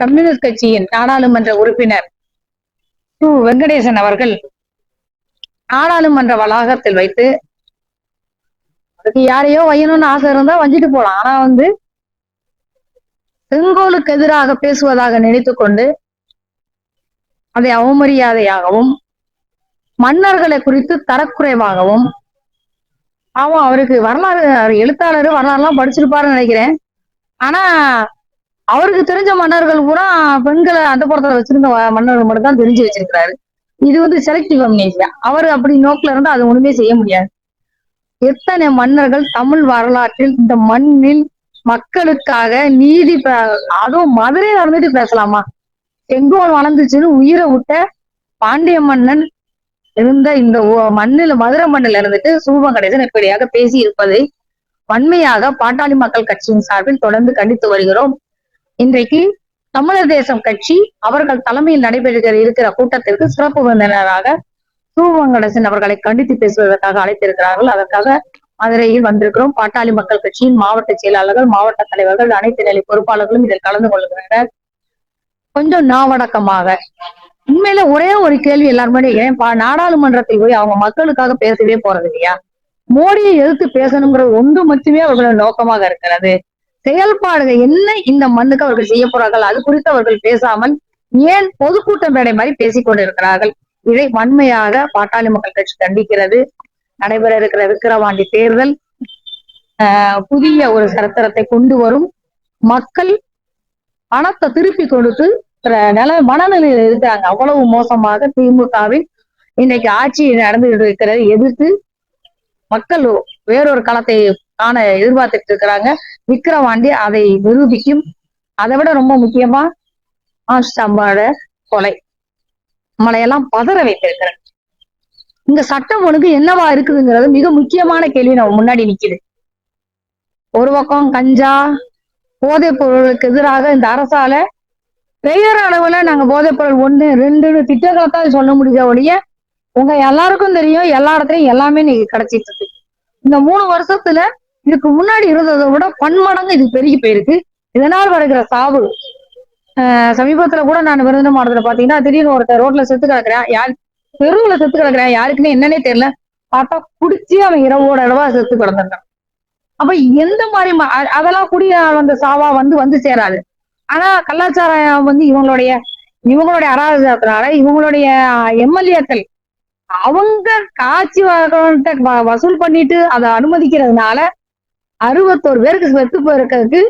Communist கட்சியின் நாடாளுமன்ற உறுப்பினர் டு வெங்கடேசன் அவர்கள் நாடாளுமன்ற வளாகத்தில் வைத்து அதுக்கு யாரையோ வையணும்னு ஆசை இருந்தா வஞ்சிட்டு போலாம். ஆனா வந்து செங்கோலுக்கு எதிராக பேசுவதாக நினைத்து கொண்டு அதை அவமரியாதையாகவும் மன்னர்களை குறித்து தரக்குறைவாகவும் ஆமா அவருக்கு வரலாறு எழுத்தாளர் வரலாறுலாம் படிச்சிருப்பாருன்னு நினைக்கிறேன். ஆனா அவருக்கு தெரிஞ்ச மன்னர்கள் பூரா பெண்களை அந்த புறத்துல வச்சிருந்த வ- மன்னர்கள் மட்டும் தான் தெரிஞ்சு வச்சிருக்கிறாரு. இது வந்து செலக்டிவ் அம்னேசியா அவர் அப்படி நோக்கில இருந்து அது ஒண்ணுமே செய்ய முடியாது. எத்தனை மன்னர்கள் தமிழ் வரலாற்றில் இந்த மண்ணில் மக்களுக்காக நீதி அதுவும் மதுரையில இருந்துட்டு பேசலாமா? செங்கோல் வளர்ந்துச்சுன்னு உயிரை விட்ட பாண்டிய மன்னன் இருந்த இந்த மண்ணில் மதுரை மண்ணில் இருந்துட்டு சூபம் கணேசன் இப்படியாக பேசி இருப்பதை வன்மையாக பாட்டாளி மக்கள் கட்சியின் சார்பில் தொடர்ந்து கண்டித்து வருகிறோம். இன்றைக்கு தமிழர் தேசம் கட்சி அவர்கள் தலைமையில் நடைபெறுகிற இருக்கிற கூட்டத்திற்கு சிறப்பு விருந்தினராக சூவங்கடசன் அவர்களை கண்டித்து பேசுவதற்காக அழைத்திருக்கிறார்கள். அதற்காக மதுரையில் வந்திருக்கிறோம். பாட்டாளி மக்கள் கட்சியின் மாவட்ட செயலாளர்கள் மாவட்ட தலைவர்கள் அனைத்து நிலை பொறுப்பாளர்களும் இதில் கலந்து கொள்கின்றனர் கொஞ்சம் நாவடக்கமாக. உண்மையில ஒரே ஒரு கேள்வி எல்லாரும் ஏன் நாடாளுமன்றத்தில் போய் அவங்க மக்களுக்காக பேசவே போறது இல்லையா மோடியை எதிர்த்து பேசணுங்கிற ஒன்று மட்டுமே அவர்களோட நோக்கமாக இருக்கிறது. செயல்பாடுகள் என்ன இந்த மண்ணுக்கு அவர்கள் செய்ய போறார்கள்? அது குறித்து அவர்கள் பேசாமல் ஏன் பொதுக்கூட்டம் மேடை மாதிரி பேசிக் கொண்டிருக்கிறார்கள்? இதை வன்மையாக பாட்டாளி மக்கள் கட்சி கண்டிக்கிறது நடைபெற இருக்கிற விக்கிரவாண்டி தேர்தல் ஆஹ், புதிய ஒரு சரித்திரத்தை கொண்டு வரும். மக்கள் பணத்தை திருப்பி கொடுத்து நில மனநிலையில் இருக்கிறாங்க. அவ்வளவு மோசமாக திமுகவில் இன்னைக்கு ஆட்சி நடந்துகிட்டு இருக்கிறது எதிர்த்து மக்கள் வேறொரு களத்தை காண எதிர்பார்த்துட்டு இருக்கிறாங்க. விக்ரவாண்டி அதை நிரூபிக்கும். அதை விட ரொம்ப முக்கியமா ஆஷ்டம்பாட கொலை. நம்மளையெல்லாம் பதற வைத்திருக்கிறேன் இந்த சட்டம் ஒழுங்கு என்னவா இருக்குதுங்கிறது மிக முக்கியமான கேள்வி நம்ம முன்னாடி நிக்குது. ஒரு பக்கம் கஞ்சா போதைப் பொருளுக்கு எதிராக இந்த அரசால பெயர் அளவுல நாங்க போதைப் பொருள் ஒண்ணு ரெண்டுன்னு திட்டங்களை தான் சொல்ல முடிஞ்ச ஒழிய உங்க எல்லாருக்கும் தெரியும் எல்லா இடத்துலயும் எல்லாமே நீங்க கிடைச்சிட்டு இருக்கு. இந்த மூணு வருஷத்துல இதுக்கு முன்னாடி இருந்ததை விட பன்மடங்கு இது பெருகி போயிருக்கு. இதனால் வருகிற சாவு ஆஹ் சமீபத்துல கூட நான் விருதுநகர் மாவட்டத்துல பாத்தீங்கன்னா திடீர்னு ஒருத்தர் ரோட்ல செத்து கிடக்குறேன். யார் தெருவுல செத்து கிடக்குறேன். யாருக்குன்னு என்னன்னே தெரியல. பார்த்தா குடிச்சு அவன் இரவோட இரவா செத்து கிடந்திருக்கான் அப்ப எந்த மாதிரி அதெல்லாம் குடி வந்த சாவா வந்து வந்து சேராது. ஆனா கலாச்சாரம் வந்து இவங்களுடைய இவங்களுடைய அராஜகத்தினால இவங்களுடைய எம்எல்ஏக்கள் அவங்க காட்சி வ- வசூல் பண்ணிட்டு அதை அனுமதிக்கிறதுனால அறுபத்தோரு பேருக்கு செத்து போயிருக்கிறதுக்கு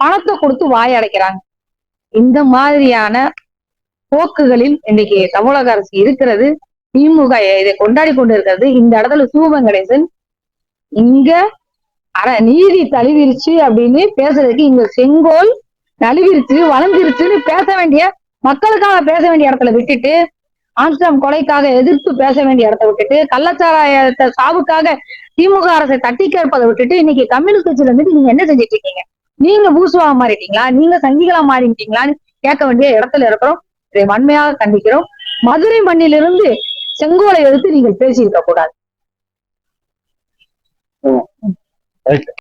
பணத்தை கொடுத்து வாய் அடைக்கிறாங்க. இந்த மாதிரியான போக்குகளில் இன்னைக்கு தமிழக அரசு இருக்கிறது. திமுக இதை கொண்டாடி கொண்டு இருக்கிறது இந்த இடத்துல சூவங்கணேசன் இங்க அர நீதி தழுவிருச்சு அப்படின்னு பேசுறதுக்கு இங்க செங்கோல் நழுவிருச்சு வளர்ந்துருச்சுன்னு பேச வேண்டிய மக்களுக்காக பேச வேண்டிய இடத்துல விட்டுட்டு ஆம்ஸ்டாம் கொலைக்காக எதிர்த்து பேச வேண்டிய இடத்தை விட்டுட்டு கள்ளச்சாராயத்தை சாவுக்காக திமுக அரசை தட்டி கேட்பதை விட்டுட்டு இன்னைக்கு கம்யூனிஸ்ட் கட்சியில இருந்துட்டு நீங்க என்ன செஞ்சுட்டு இருக்கீங்க? நீங்க பூசுவா மாறிட்டீங்களா? நீங்க சங்கிகளா மாறிட்டீங்களான்னு கேட்க வேண்டிய இடத்துல இருக்கிறோம். இதை வன்மையாக கண்டிக்கிறோம். மதுரை மண்ணிலிருந்து செங்கோலை எடுத்து நீங்கள் பேசியிருக்க கூடாது